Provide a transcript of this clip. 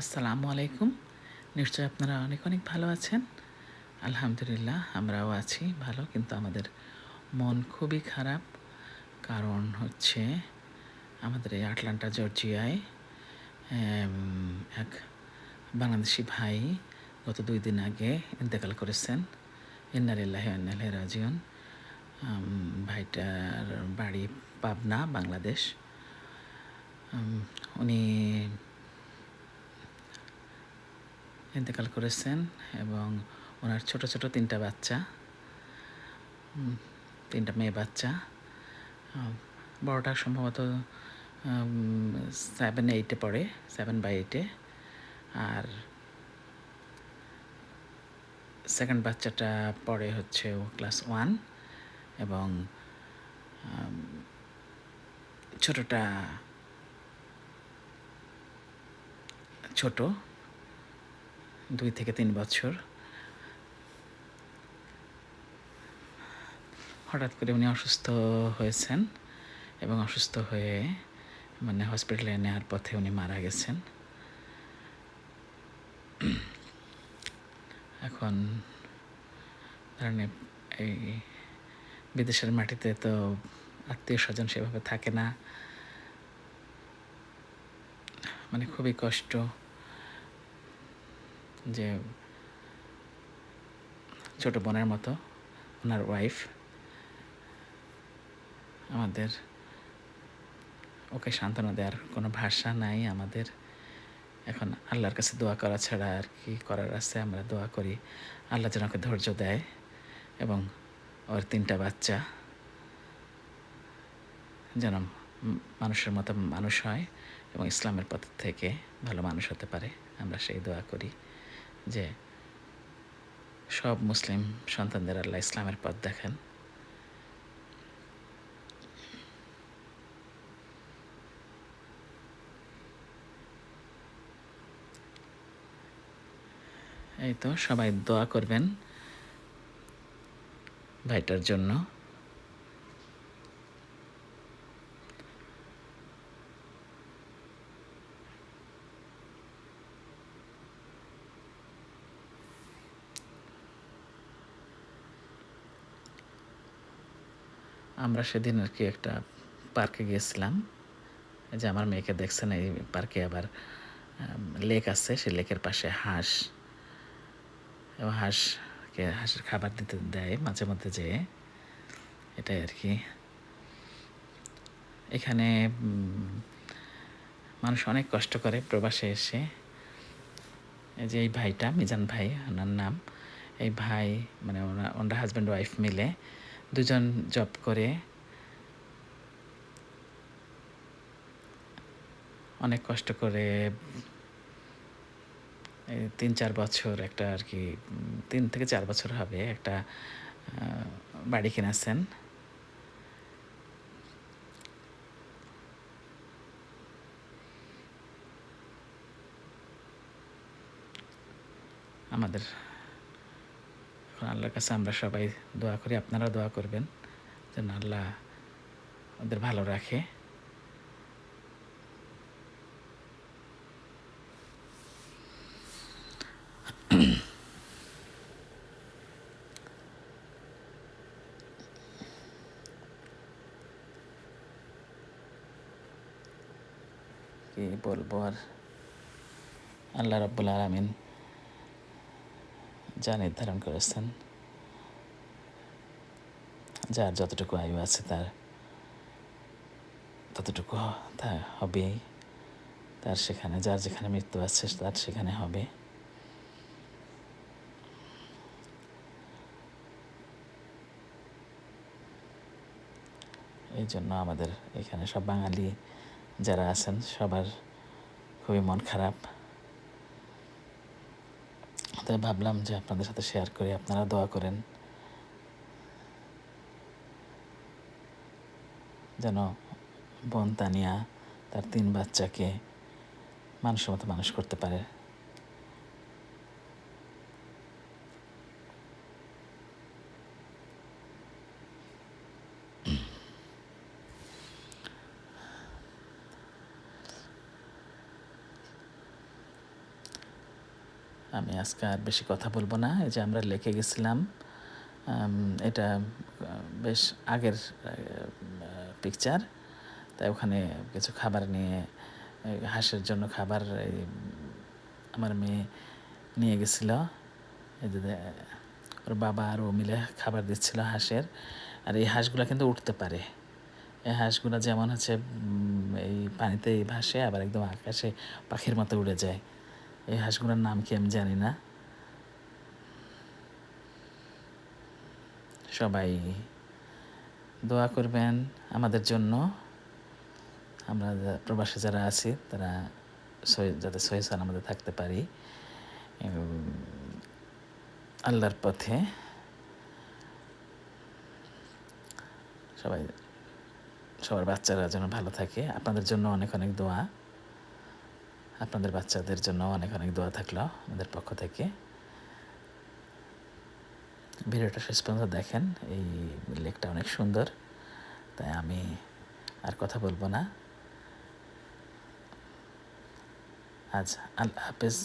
আসসালামু আলাইকুম। নিশ্চয়ই আপনারা অনেক অনেক ভালো আছেন। আলহামদুলিল্লাহ, আমরাও আছি ভালো, কিন্তু আমাদের মন খুবই খারাপ। কারণ হচ্ছে আমাদের এই আটলান্টা, জর্জিয়ায় এক বাংলাদেশি ভাই গত দুই দিন আগে ইন্তেকাল করেছেন। ইন্নারিল্লাহ ইন্নাল্লাহ রাজিউন। ভাইটার বাড়ি পাবনা, বাংলাদেশ। উনি ইন্তেকাল করেছেন এবং ওনার ছোট ছোট তিনটা বাচ্চা তিনটা মেয়ে বাচ্চা বড়টা সম্ভবত সেভেন এইটে পড়ে সেভেন বাই এইটে আর সেকেন্ড বাচ্চাটা পড়ে হচ্ছে ক্লাস ওয়ান এবং ছোটটা ছোট। দুই থেকে তিন বছর। হঠাৎ করে উনি অসুস্থ হয়েছেন এবং অসুস্থ হয়ে মানে হসপিটালে নেওয়ার পথে উনি মারা গেছেন। এখন ধরেন এই বিদেশের মাটিতে তো আত্মীয় স্বজন সেভাবে থাকে না। মানে খুবই কষ্ট। যে ছোট বোনের মতো ওনার ওয়াইফ আমাদের ওকে সান্ত্বনা দেওয়ার কোনো ভাষা নাই, আমাদের এখন আল্লাহর কাছে দোয়া করা ছাড়া আর কি করার আছে। আমরা দোয়া করি, আল্লাহ যেন ওকে ধৈর্য দেয় এবং ওর তিনটা বাচ্চা যেন মানুষের মতো মানুষ হয় এবং ইসলামের পথ থেকে ভালো মানুষ হতে পারে। আমরা সেই দোয়া করি। যে সব মুসলিম সন্তানদের আল্লাহ ইসলামের পথ দেখান। এই তো সবাই দোয়া করবেন ভাইটার জন্য। আমরা সেদিন আর কি একটা পার্কে গিয়েছিলাম যে আমার মেয়েকে দেখছেন, এই পার্কে আবার লেক আছে, সেই লেকের পাশে হাঁস। এবং হাঁসকে, হাঁসের খাবার দিতে দেয় মাঝে মধ্যে যেয়ে এটাই আর কি। এখানে মানুষ অনেক কষ্ট করে প্রবাসে এসে। এই যে এই ভাইটা, মিজান ভাই, ওনার নাম। এই ভাই মানে ওনার ওনার হাজব্যান্ড ওয়াইফ মিলে দুজন জব করে। অনেক কষ্ট করে তিন চার বছর একটা আর কি, তিন থেকে চার বছর হবে একটা বাড়ি কিনেছেন। আমাদের আল্লাহর কাছে আমরা সবাই দোয়া করি আপনারা দোয়া করবেন যেন আল্লাহ ওদের ভালো রাখে। কি বলব আর? আল্লাহ রব্বুল আলমিন যা নির্ধারণ করেছেন। যার যতটুকু আয়ু আছে তার ততটুকু তা হবেই। তার সেখানে, যার যেখানে মৃত্যু আছে তার সেখানে হবে। এই জন্য আমাদের এখানে সব বাঙালি যারা আছেন সবার খুবই মন খারাপ। তাই ভাবলাম যে আপনাদের সাথে শেয়ার করি, আপনারা দোয়া করেন। যেন বোন তানিয়া তার তিন বাচ্চাকে মানুষের মতো মানুষ করতে পারে। আমি আজকে আর বেশি কথা বলব না। এই যে আমরা লেকে গেছিলাম এটা বেশ আগের পিকচার তাই ওখানে কিছু খাবার নিয়ে হাঁসের জন্য খাবার আমার মেয়ে নিয়ে গেছিল। ওর বাবা আর ও মিলে খাবার দিচ্ছিল হাঁসের। আর এই হাঁসগুলো কিন্তু উঠতে পারে। এই হাঁসগুলো যেমন হচ্ছে এই পানিতে ভাসে, আবার একদম আকাশে পাখির মতো উড়ে যায়। এই হাঁসগুলোর নাম কি আমি জানি না। সবাই দোয়া করবেন আমাদের জন্য। আমরা প্রবাসী যারা আছি, তারা যাতে সহি আমাদের থাকতে পারি। আল্লাহর পথে। সবাই, সবার বাচ্চারা যেন ভালো থাকে। আপনাদের জন্য অনেক অনেক দোয়া। আপনাদের বাচ্চাদের জন্য অনেক অনেক দোয়া থাকল আমাদের পক্ষ থেকে। ভিডিওটা শেষ পর্যন্ত দেখেন, এই লেকটা অনেক সুন্দর, তাই আমি আর কথা বলব না। আচ্ছা আল্লাহ হাফেজ।